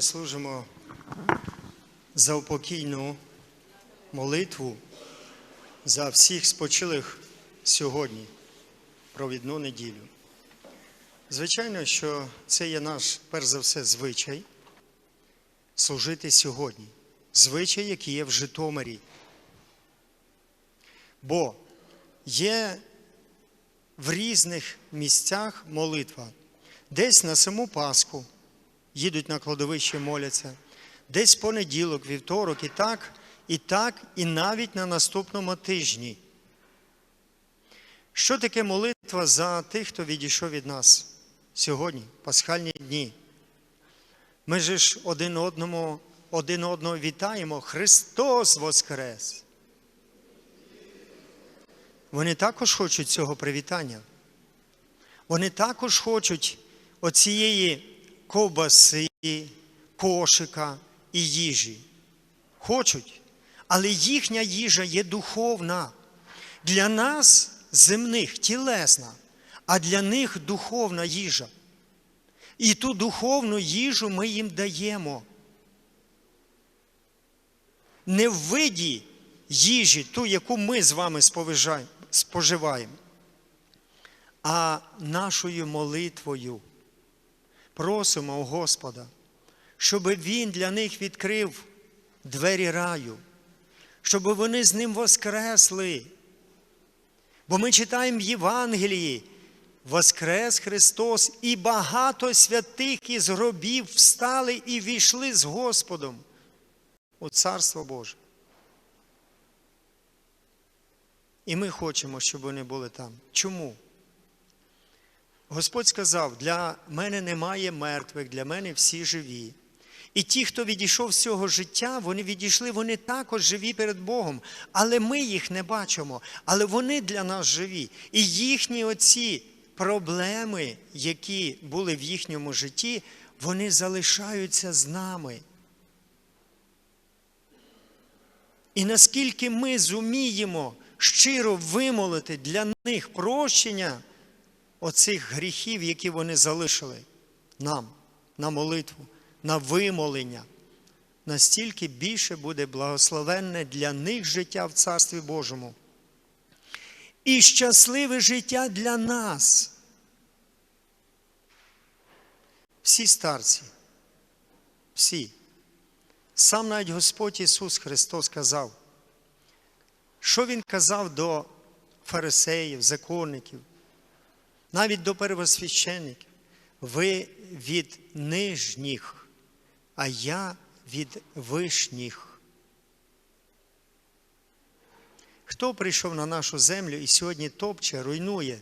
служимо за упокійну молитву за всіх спочилих сьогодні, провідну неділю. Звичайно, що це є наш, перш за все, звичай служити сьогодні. Звичай, який є в Житомирі. Бо є в різних місцях молитва. Десь на саму Пасху їдуть на кладовище, моляться, десь понеділок, вівторок, і так, і так, і навіть на наступному тижні. Що таке молитва за тих, хто відійшов від нас сьогодні, пасхальні дні? Ми ж один одному, один одного вітаємо. Христос Воскрес! Вони також хочуть цього привітання. Вони також хочуть оцієї ковбаси, кошика і їжі. Хочуть. Але їхня їжа є духовна. Для нас земних тілесна, а для них духовна їжа. І ту духовну їжу ми їм даємо. Не в виді їжі, ту, яку ми з вами споживаємо, а нашою молитвою просимо у Господа, щоб Він для них відкрив двері раю, щоб вони з ним воскресли. Бо ми читаємо в Євангелії, Воскрес Христос, і багато святих із гробів встали і війшли з Господом у Царство Боже. І ми хочемо, щоб вони були там. Чому? Господь сказав: для мене немає мертвих, для мене всі живі. І ті, хто відійшов з цього життя, вони відійшли, вони також живі перед Богом. Але ми їх не бачимо. Але вони для нас живі. І їхні оці проблеми, які були в їхньому житті, вони залишаються з нами. І наскільки ми зуміємо щиро вимолити для них прощення оцих гріхів, які вони залишили нам на молитву, на вимолення, настільки більше буде благословенне для них життя в Царстві Божому. І щасливе життя для нас. Всі старці, всі. Сам навіть Господь Ісус Христос сказав, що Він казав до фарисеїв, законників, навіть до первосвящеників. Ви від нижніх, а я від вишніх. Хто прийшов на нашу землю і сьогодні топче, руйнує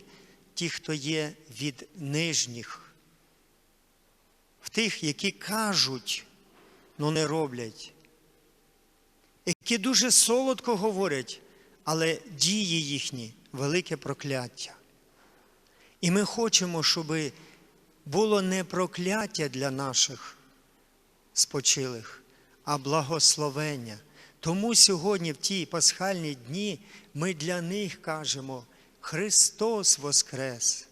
ті, хто є від нижніх, в тих, які кажуть, але не роблять, які дуже солодко говорять, але дії їхні велике прокляття. І ми хочемо, щоб було не прокляття для наших спочилих, а благословення. Тому сьогодні, в ті пасхальні дні, ми для них кажемо Христос Воскрес.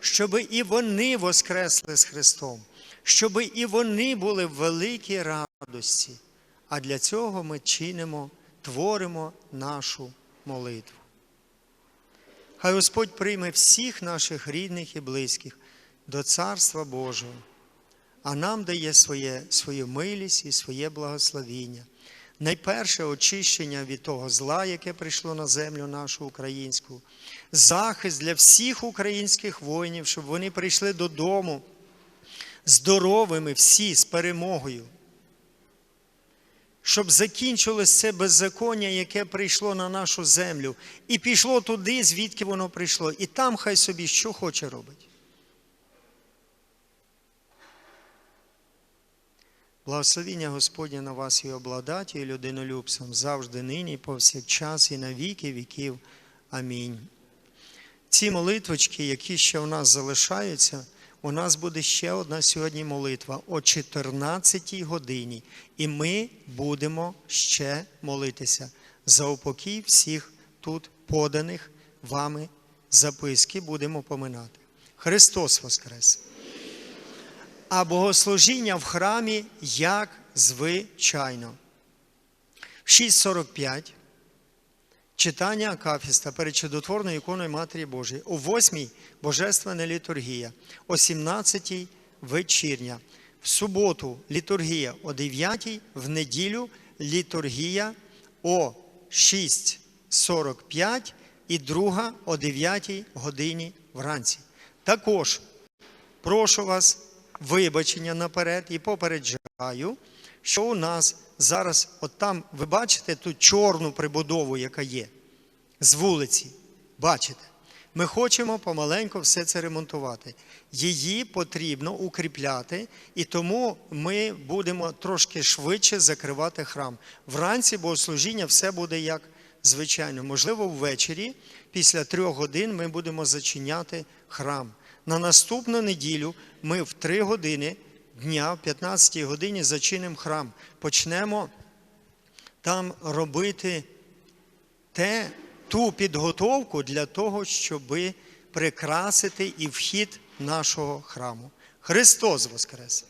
Щоб і вони воскресли з Христом, щоб і вони були в великій радості. А для цього ми чинимо, творимо нашу молитву. Хай Господь прийме всіх наших рідних і близьких до Царства Божого, а нам дає своє, свою милість і своє благословіння. Найперше очищення від того зла, яке прийшло на землю нашу українську, захист для всіх українських воїнів, щоб вони прийшли додому здоровими всі з перемогою. Щоб закінчилось це беззаконня, яке прийшло на нашу землю, і пішло туди, звідки воно прийшло. І там хай собі що хоче робить. Благословіння Господня на вас і обладаті, і людинолюбцям завжди нині, повсякчас, і на віки віків. Амінь. Ці молитвочки, які ще у нас залишаються, у нас буде ще одна сьогодні молитва о 14 годині, і ми будемо ще молитися за упокій всіх тут поданих вами записки, будемо поминати. Христос Воскрес! а богослужіння в храмі як звичайно. В 6.45 читання Акафіста перед чудотворною іконою Матері Божої. О 8 Божественна літургія, о 17 вечірня. В суботу літургія о 9, в неділю літургія о 6.45 і друга о 9 годині вранці. Також прошу вас вибачення наперед і попереджаю, що у нас зараз, от там, ви бачите ту чорну прибудову, яка є з вулиці. Бачите? Ми хочемо помаленьку все це ремонтувати. Її потрібно укріпляти, і тому ми будемо трошки швидше закривати храм. Вранці богослужіння все буде як звичайно. Можливо, ввечері, після трьох годин, ми будемо зачиняти храм. На наступну неділю ми в три години дня, в 15-й годині зачинимо храм. Почнемо там робити те, ту підготовку для того, щоб прикрасити і вхід нашого храму. Христос Воскрес!